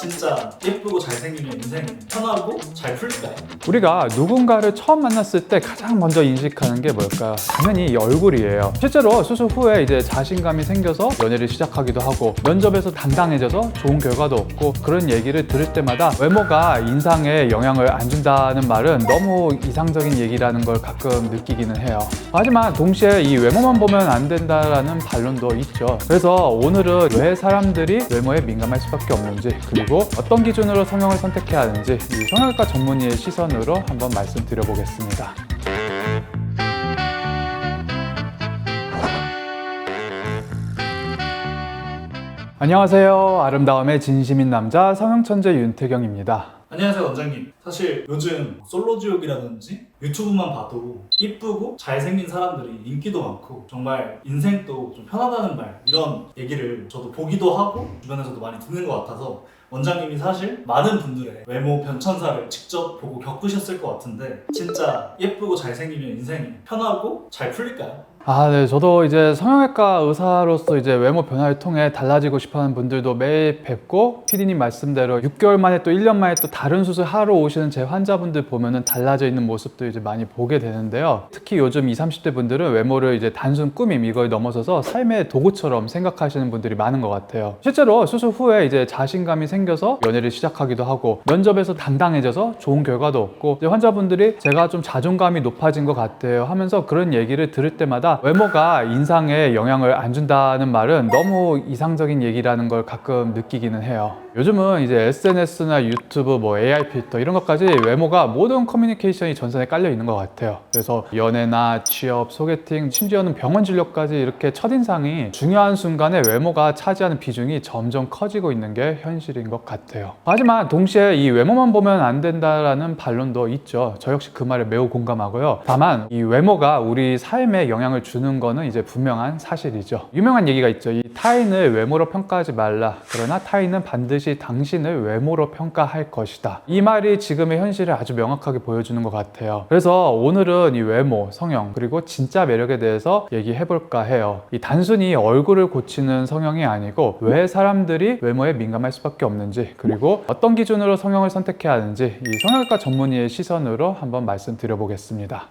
진짜 예쁘고 잘생기면 인생이 편하고 잘 풀릴까요? 우리가 누군가를 처음 만났을 때 가장 먼저 인식하는 게 뭘까요? 당연히 이 얼굴이에요. 실제로 수술 후에 이제 자신감이 생겨서 연애를 시작하기도 하고 면접에서 당당해져서 좋은 결과도 얻고 그런 얘기를 들을 때마다 외모가 인상에 영향을 안 준다는 말은 너무 이상적인 얘기라는 걸 가끔 느끼기는 해요. 하지만 동시에 이 외모만 보면 안 된다라는 반론도 있죠. 그래서 오늘은 왜 사람들이 외모에 민감할 수밖에 없는지 그리고 어떤 기준으로 성형을 선택해야 하는지 이 성형외과 전문의의 시선으로 한번 말씀드려보겠습니다. 안녕하세요. 아름다움의 진심인 남자 성형천재 윤태경입니다. 안녕하세요 원장님 사실 요즘 솔로지옥이라든지 유튜브만 봐도 이쁘고 잘생긴 사람들이 인기도 많고 정말 인생도 좀 편하다는 말 이런 얘기를 저도 보기도 하고 주변에서도 많이 듣는 것 같아서 원장님이 사실 많은 분들의 외모 변천사를 직접 보고 겪으셨을 것 같은데 진짜 예쁘고 잘생기면 인생이 편하고 잘 풀릴까요? 아, 네. 저도 이제 성형외과 의사로서 이제 외모 변화를 통해 달라지고 싶어 하는 분들도 매일 뵙고, 피디님 말씀대로 6개월 만에 또 1년 만에 또 다른 수술 하러 오시는 제 환자분들 보면은 달라져 있는 모습도 이제 많이 보게 되는데요. 특히 요즘 20, 30대 분들은 외모를 이제 단순 꾸밈 이걸 넘어서서 삶의 도구처럼 생각하시는 분들이 많은 것 같아요. 실제로 수술 후에 이제 자신감이 생겨서 연애를 시작하기도 하고, 면접에서 당당해져서 좋은 결과도 이제 환자분들이 제가 좀 자존감이 높아진 것 같아요 하면서 그런 얘기를 들을 때마다 외모가 인상에 영향을 안 준다는 말은 너무 이상적인 얘기라는 걸 가끔 느끼기는 해요. 요즘은 이제 SNS나 유튜브, 뭐 AI 필터 이런 것까지 외모가 모든 커뮤니케이션이 전선에 깔려 있는 것 같아요. 그래서 연애나 취업, 소개팅, 심지어는 병원 진료까지 이렇게 첫인상이 중요한 순간에 외모가 차지하는 비중이 점점 커지고 있는 게 현실인 것 같아요. 하지만 동시에 이 외모만 보면 안 된다라는 반론도 있죠. 저 역시 그 말에 매우 공감하고요. 다만 이 외모가 우리 삶에 영향을 주는 거는 이제 분명한 사실이죠. 유명한 얘기가 있죠. 이 타인을 외모로 평가하지 말라. 그러나 타인은 반드시 당신을 외모로 평가할 것이다. 이 말이 지금의 현실을 아주 명확하게 보여주는 것 같아요. 그래서 오늘은 이 외모, 성형, 그리고 진짜 매력에 대해서 얘기해 볼까 해요. 이 단순히 얼굴을 고치는 성형이 아니고 왜 사람들이 외모에 민감할 수밖에 없는지, 그리고 어떤 기준으로 성형을 선택해야 하는지 이 성형외과 전문의의 시선으로 한번 말씀드려보겠습니다.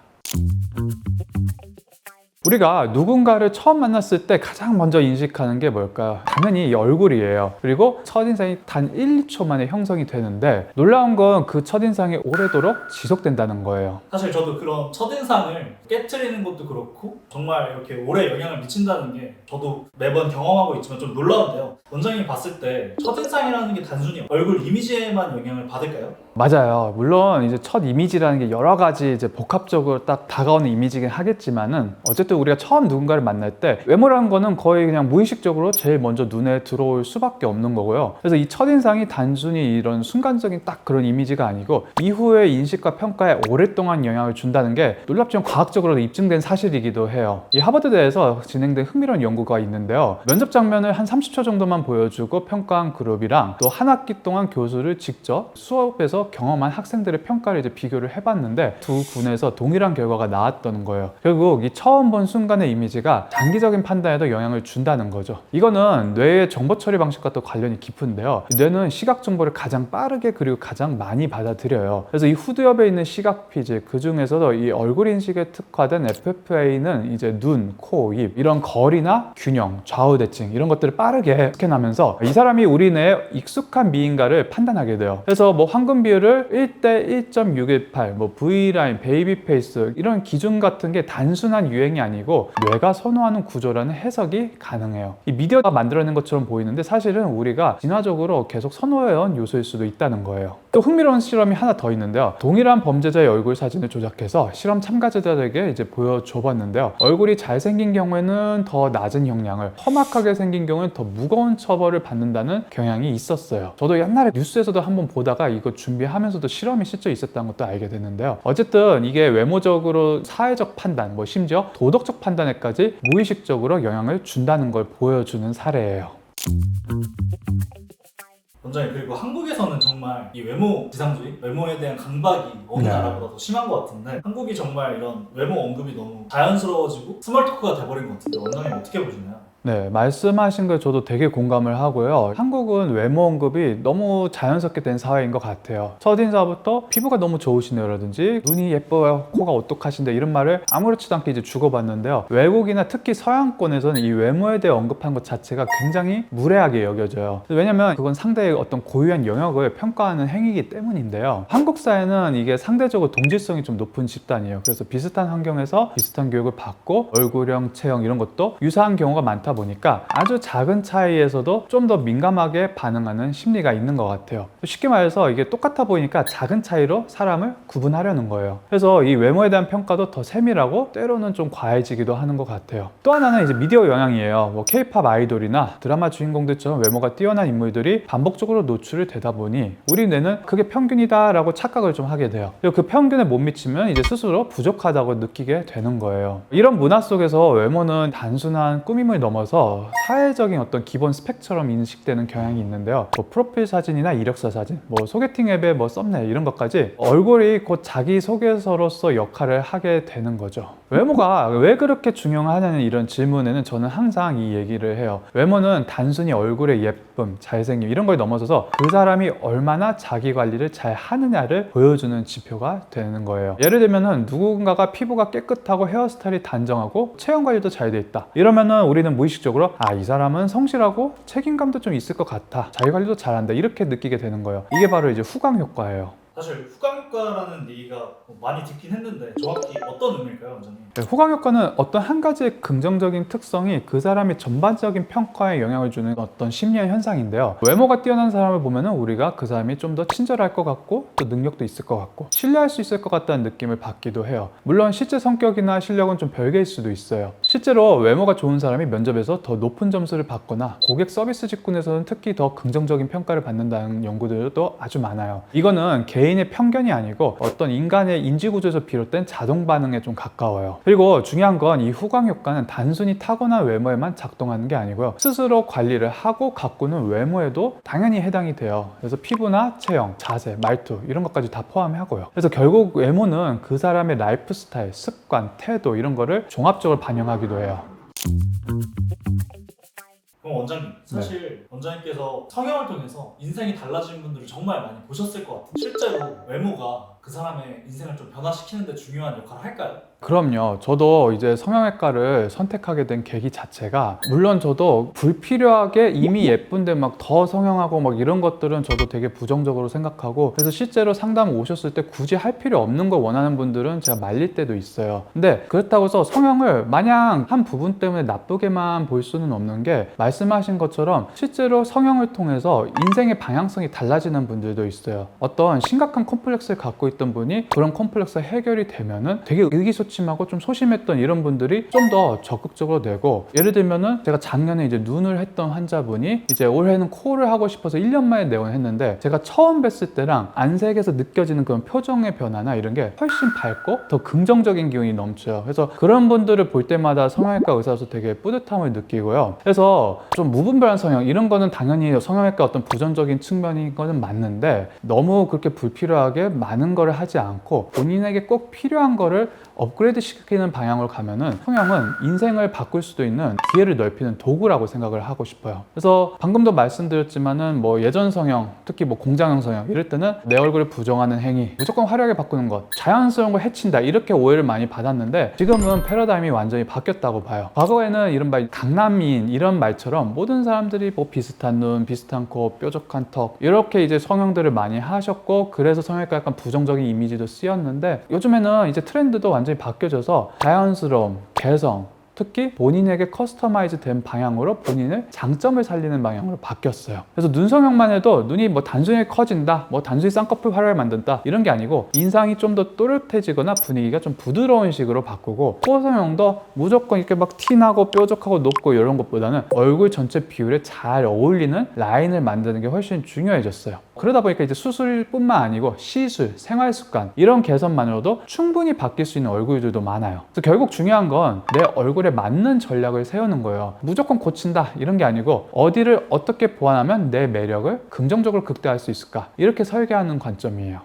우리가 누군가를 처음 만났을 때 가장 먼저 인식하는 게 뭘까요? 당연히 이 얼굴이에요. 그리고 첫인상이 단 1, 2초 만에 형성이 되는데 놀라운 건 그 첫인상이 오래도록 지속된다는 거예요. 사실 저도 그런 첫인상을 깨트리는 것도 그렇고 정말 이렇게 오래 영향을 미친다는 게 저도 매번 경험하고 있지만 좀 놀라운데요. 원장님이 봤을 때 첫인상이라는 게 단순히 얼굴 이미지에만 영향을 받을까요? 맞아요. 물론 이제 첫 이미지라는 게 여러 가지 이제 복합적으로 딱 다가오는 이미지긴 하겠지만은 어쨌든 우리가 처음 누군가를 만날 때 외모라는 거는 거의 그냥 무의식적으로 제일 먼저 눈에 들어올 수밖에 없는 거고요. 그래서 이 첫인상이 단순히 이런 순간적인 딱 그런 이미지가 아니고 이후의 인식과 평가에 오랫동안 영향을 준다는 게 놀랍지만 과학적으로 입증된 사실이기도 해요. 이 하버드대에서 진행된 흥미로운 연구가 있는데요. 면접 장면을 한 30초 정도만 보여주고 평가한 그룹이랑 또 한 학기 동안 교수를 직접 수업에서 경험한 학생들의 평가를 이제 비교를 해봤는데 두 군에서 동일한 결과가 나왔던 거예요. 결국 이 처음 본 순간의 이미지가 장기적인 판단에도 영향을 준다는 거죠. 이거는 뇌의 정보 처리 방식과 또 관련이 깊은데요. 뇌는 시각 정보를 가장 빠르게 그리고 가장 많이 받아들여요. 그래서 이 후두엽에 있는 시각 피질 그 중에서도 이 얼굴 인식에 특화된 FFA는 이제 눈, 코, 입 이런 거리나 균형, 좌우 대칭 이런 것들을 빠르게 스캔하면서 이 사람이 우리 뇌에 익숙한 미인가를 판단하게 돼요. 그래서 뭐 황금 비율을 1대 1.618, 뭐 V라인, 베이비 페이스 이런 기준 같은 게 단순한 유행이 아니 고 뇌가 선호하는 구조라는 해석이 가능해요. 이 미디어가 만들어낸 것처럼 보이는데 사실은 우리가 진화적으로 계속 선호해온 요소일 수도 있다는 거예요. 또 흥미로운 실험이 하나 더 있는데요. 동일한 범죄자의 얼굴 사진을 조작해서 실험 참가자들에게 이제 보여줘봤는데요. 얼굴이 잘생긴 경우에는 더 낮은 형량을, 험악하게 생긴 경우는 더 무거운 처벌을 받는다는 경향이 있었어요. 저도 옛날에 뉴스에서도 한번 보다가 이거 준비하면서도 실험이 실제 있었다는 것도 알게 됐는데요. 어쨌든 이게 외모적으로 사회적 판단, 뭐 심지어 도덕적 판단에까지 무의식적으로 영향을 준다는 걸 보여주는 사례예요. 원장님 그리고 한국에서는 정말 이 외모 지상주의, 외모에 대한 강박이 어느 네. 나라보다 더 심한 것 같은데 한국이 정말 이런 외모 언급이 너무 자연스러워지고 스몰 토크가 돼버린 것 같은데 원장님 어떻게 보시나요? 네, 말씀하신 거 저도 되게 공감을 하고요. 한국은 외모 언급이 너무 자연스럽게 된 사회인 것 같아요. 첫인사부터 피부가 너무 좋으시네요라든지 눈이 예뻐요, 코가 오똑하신데 이런 말을 아무렇지도 않게 이제 주고받는데요. 외국이나 특히 서양권에서는 이 외모에 대해 언급한 것 자체가 굉장히 무례하게 여겨져요. 왜냐면 그건 상대의 어떤 고유한 영역을 평가하는 행위이기 때문인데요. 한국 사회는 이게 상대적으로 동질성이 좀 높은 집단이에요. 그래서 비슷한 환경에서 비슷한 교육을 받고 얼굴형, 체형 이런 것도 유사한 경우가 많다 보니까 아주 작은 차이에서도 좀 더 민감하게 반응하는 심리가 있는 것 같아요. 쉽게 말해서 이게 똑같아 보이니까 작은 차이로 사람을 구분하려는 거예요. 그래서 이 외모에 대한 평가도 더 세밀하고 때로는 좀 과해지기도 하는 것 같아요. 또 하나는 이제 미디어 영향이에요. 뭐 K-팝 아이돌이나 드라마 주인공들처럼 외모가 뛰어난 인물들이 반복적으로 노출이 되다 보니 우리 뇌는 그게 평균이다라고 착각을 좀 하게 돼요. 그 평균에 못 미치면 이제 스스로 부족하다고 느끼게 되는 거예요. 이런 문화 속에서 외모는 단순한 꾸밈을 넘어 서 사회적인 어떤 기본 스펙처럼 인식되는 경향이 있는데요. 뭐 프로필 사진이나 이력서 사진, 뭐 소개팅 앱의 뭐 썸네일 이런 것까지 얼굴이 곧 자기 소개서로서 역할을 하게 되는 거죠. 외모가 왜 그렇게 중요하냐는 이런 질문에는 저는 항상 이 얘기를 해요. 외모는 단순히 얼굴의 예쁨, 잘생김 이런 걸 넘어서서 그 사람이 얼마나 자기 관리를 잘 하느냐를 보여주는 지표가 되는 거예요. 예를 들면은 누군가가 피부가 깨끗하고 헤어스타일이 단정하고 체형 관리도 잘 돼 있다. 이러면은 우리는 무의식적으로 아, 이 사람은 성실하고 책임감도 좀 있을 것 같아. 자기 관리도 잘한다. 이렇게 느끼게 되는 거예요. 이게 바로 이제 후광 효과예요. 사실 후광 효과라는 얘기가 뭐 많이 듣긴 했는데 정확히 어떤 의미일까요, 원장님? 네, 후광 효과는 어떤 한 가지의 긍정적인 특성이 그 사람의 전반적인 평가에 영향을 주는 어떤 심리의 현상인데요. 외모가 뛰어난 사람을 보면은 우리가 그 사람이 좀 더 친절할 것 같고 또 능력도 있을 것 같고 신뢰할 수 있을 것 같다는 느낌을 받기도 해요. 물론 실제 성격이나 실력은 좀 별개일 수도 있어요. 실제로 외모가 좋은 사람이 면접에서 더 높은 점수를 받거나 고객 서비스 직군에서는 특히 더 긍정적인 평가를 받는다는 연구들도 아주 많아요. 이거는 개인의 편견이 아니 고 어떤 인간의 인지구조에서 비롯된 자동 반응에 좀 가까워요. 그리고 중요한 건 이 후광 효과는 단순히 타고난 외모에만 작동하는 게 아니고요. 스스로 관리를 하고 가꾸는 외모에도 당연히 해당이 돼요. 그래서 피부나 체형, 자세, 말투 이런 것까지 다 포함하고요. 그래서 결국 외모는 그 사람의 라이프 스타일, 습관, 태도 이런 거를 종합적으로 반영하기도 해요. 그럼 원장님, 사실 원장님께서 성형을 통해서 인생이 달라진 분들을 정말 많이 보셨을 것 같아요. 실제로 외모가 그 사람의 인생을 좀 변화시키는데 중요한 역할을 할까요? 그럼요. 저도 이제 성형외과를 선택하게 된 계기 자체가 물론 저도 불필요하게 이미 예쁜데 막 더 성형하고 막 이런 것들은 저도 되게 부정적으로 생각하고 그래서 실제로 상담 오셨을 때 굳이 할 필요 없는 걸 원하는 분들은 제가 말릴 때도 있어요. 근데 그렇다고 해서 성형을 마냥 한 부분 때문에 나쁘게만 볼 수는 없는 게 말씀하신 것처럼 실제로 성형을 통해서 인생의 방향성이 달라지는 분들도 있어요. 어떤 심각한 콤플렉스를 갖고 있던 분이 그런 콤플렉스가 해결이 되면은 되게 의기소침하고 좀 소심했던 이런 분들이 좀 더 적극적으로 되고 예를 들면은 제가 작년에 이제 눈을 했던 환자분이 이제 올해는 코를 하고 싶어서 1년 만에 내원했는데 제가 처음 뵀을 때랑 안색에서 느껴지는 그런 표정의 변화나 이런 게 훨씬 밝고 더 긍정적인 기운이 넘쳐요. 그래서 그런 분들을 볼 때마다 성형외과 의사로서 되게 뿌듯함을 느끼고요. 그래서 좀 무분별한 성형 이런 거는 당연히 성형외과 어떤 부정적인 측면인 거는 맞는데 너무 그렇게 불필요하게 많은 거를 하지 않고 본인에게 꼭 필요한 거를 업그레이드 시키는 방향으로 가면은 성형은 인생을 바꿀 수도 있는 기회를 넓히는 도구라고 생각을 하고 싶어요. 그래서 방금도 말씀드렸지만은 뭐 예전 성형, 특히 뭐 공장형 성형 이럴 때는 내 얼굴을 부정하는 행위, 무조건 화려하게 바꾸는 것, 자연스러운 걸 해친다 이렇게 오해를 많이 받았는데 지금은 패러다임이 완전히 바뀌었다고 봐요. 과거에는 이른바 강남미인 이런 말처럼 모든 사람들이 뭐 비슷한 눈, 비슷한 코, 뾰족한 턱 이렇게 이제 성형들을 많이 하셨고 그래서 성형외과 약간 부정적인 이미지도 쓰였는데 요즘에는 이제 트렌드도 완전히 바뀌어져서 자연스러움, 개성 특히 본인에게 커스터마이즈 된 방향으로 본인의 장점을 살리는 방향으로 바뀌었어요. 그래서 눈 성형만 해도 눈이 뭐 단순히 커진다, 뭐 단순히 쌍꺼풀 화려를 만든다 이런 게 아니고 인상이 좀 더 또렷해지거나 분위기가 좀 부드러운 식으로 바꾸고 코 성형도 무조건 이렇게 막 티나고 뾰족하고 높고 이런 것보다는 얼굴 전체 비율에 잘 어울리는 라인을 만드는 게 훨씬 중요해졌어요. 그러다 보니까 이제 수술뿐만 아니고 시술, 생활 습관 이런 개선만으로도 충분히 바뀔 수 있는 얼굴들도 많아요. 그래서 결국 중요한 건 내 얼굴 에 맞는 전략을 세우는 거예요. 무조건 고친다 이런 게 아니고 어디를 어떻게 보완하면 내 매력을 긍정적으로 극대화할 수 있을까 이렇게 설계하는 관점이에요.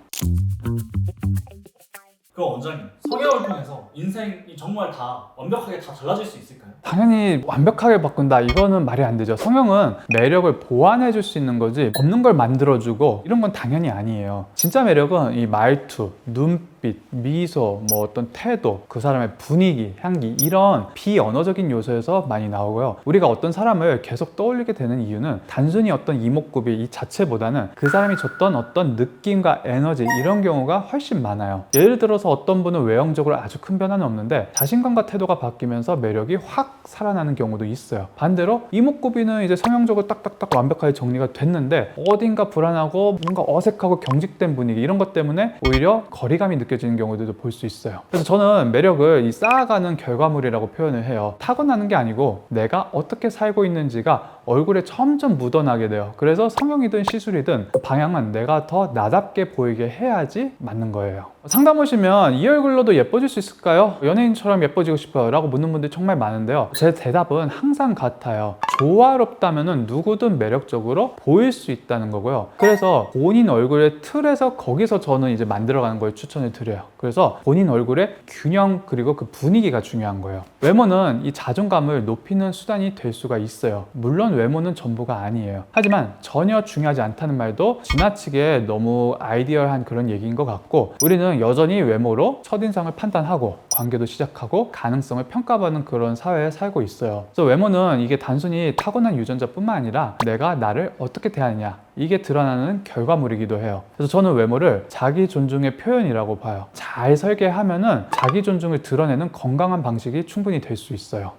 그럼 원장님 성형을 통해서 인생이 정말 다 완벽하게 다 달라질 수 있을까요? 당연히 완벽하게 바꾼다 이거는 말이 안 되죠 성형은 매력을 보완해 줄 수 있는 거지 없는 걸 만들어 주고 이런 건 당연히 아니에요 진짜 매력은 이 말투 눈빛 미소 뭐 어떤 태도 그 사람의 분위기 향기 이런 비언어적인 요소에서 많이 나오고요 우리가 어떤 사람을 계속 떠올리게 되는 이유는 단순히 어떤 이목구비 이 자체보다는 그 사람이 줬던 어떤 느낌과 에너지 이런 경우가 훨씬 많아요 예를 들어서 어떤 분은 외형적으로 아주 큰 변화는 없는데 자신감과 태도가 바뀌면서 매력이 확 살아나는 경우도 있어요. 반대로 이목구비는 이제 성형적으로 딱딱딱 완벽하게 정리가 됐는데 어딘가 불안하고 뭔가 어색하고 경직된 분위기 이런 것 때문에 오히려 거리감이 느껴지는 경우들도 볼 수 있어요. 그래서 저는 매력을 이 쌓아가는 결과물이라고 표현을 해요. 타고나는 게 아니고 내가 어떻게 살고 있는지가 얼굴에 점점 묻어나게 돼요. 그래서 성형이든 시술이든 그 방향은 내가 더 나답게 보이게 해야지 맞는 거예요. 상담 오시면 이 얼굴로도 예뻐질 수 있을까요? 연예인처럼 예뻐지고 싶어요 라고 묻는 분들이 정말 많은데요. 제 대답은 항상 같아요. 조화롭다면 누구든 매력적으로 보일 수 있다는 거고요. 그래서 본인 얼굴의 틀에서 거기서 저는 이제 만들어가는 걸 추천을 드려요. 그래서 본인 얼굴의 균형 그리고 그 분위기가 중요한 거예요. 외모는 이 자존감을 높이는 수단이 될 수가 있어요. 물론 외모는 전부가 아니에요. 하지만 전혀 중요하지 않다는 말도 지나치게 너무 아이디얼한 그런 얘기인 것 같고 우리는 여전히 외모로 첫인상을 판단하고 관계도 시작하고 가능성을 평가받는 그런 사회에 살고 있어요. 그래서 외모는 이게 단순히 타고난 유전자뿐만 아니라 내가 나를 어떻게 대하느냐 이게 드러나는 결과물이기도 해요. 그래서 저는 외모를 자기 존중의 표현이라고 봐요. 잘 설계하면은 자기 존중을 드러내는 건강한 방식이 충분히 될 수 있어요.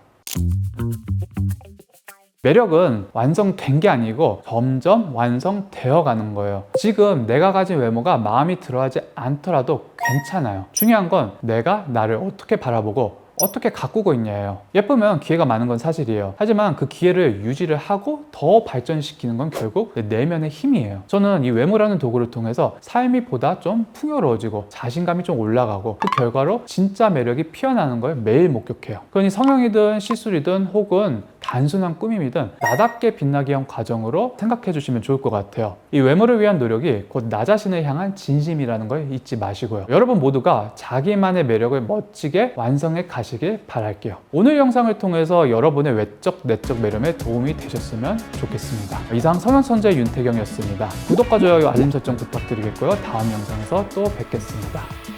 매력은 완성된 게 아니고 점점 완성되어 가는 거예요. 지금 내가 가진 외모가 마음이 들어하지 않더라도 괜찮아요. 중요한 건 내가 나를 어떻게 바라보고 어떻게 가꾸고 있냐예요. 예쁘면 기회가 많은 건 사실이에요. 하지만 그 기회를 유지를 하고 더 발전시키는 건 결국 내 내면의 힘이에요. 저는 이 외모라는 도구를 통해서 삶이 보다 좀 풍요로워지고 자신감이 좀 올라가고 그 결과로 진짜 매력이 피어나는 걸 매일 목격해요. 그러니 성형이든 시술이든 혹은 단순한 꾸밈이든 나답게 빛나게 한 과정으로 생각해 주시면 좋을 것 같아요. 이 외모를 위한 노력이 곧 나 자신을 향한 진심이라는 걸 잊지 마시고요. 여러분 모두가 자기만의 매력을 멋지게 완성해 가시길 바랄게요. 오늘 영상을 통해서 여러분의 외적, 내적 매력에 도움이 되셨으면 좋겠습니다. 이상 성형선재 윤태경이었습니다. 구독과 좋아요, 알림 설정 부탁드리겠고요. 다음 영상에서 또 뵙겠습니다.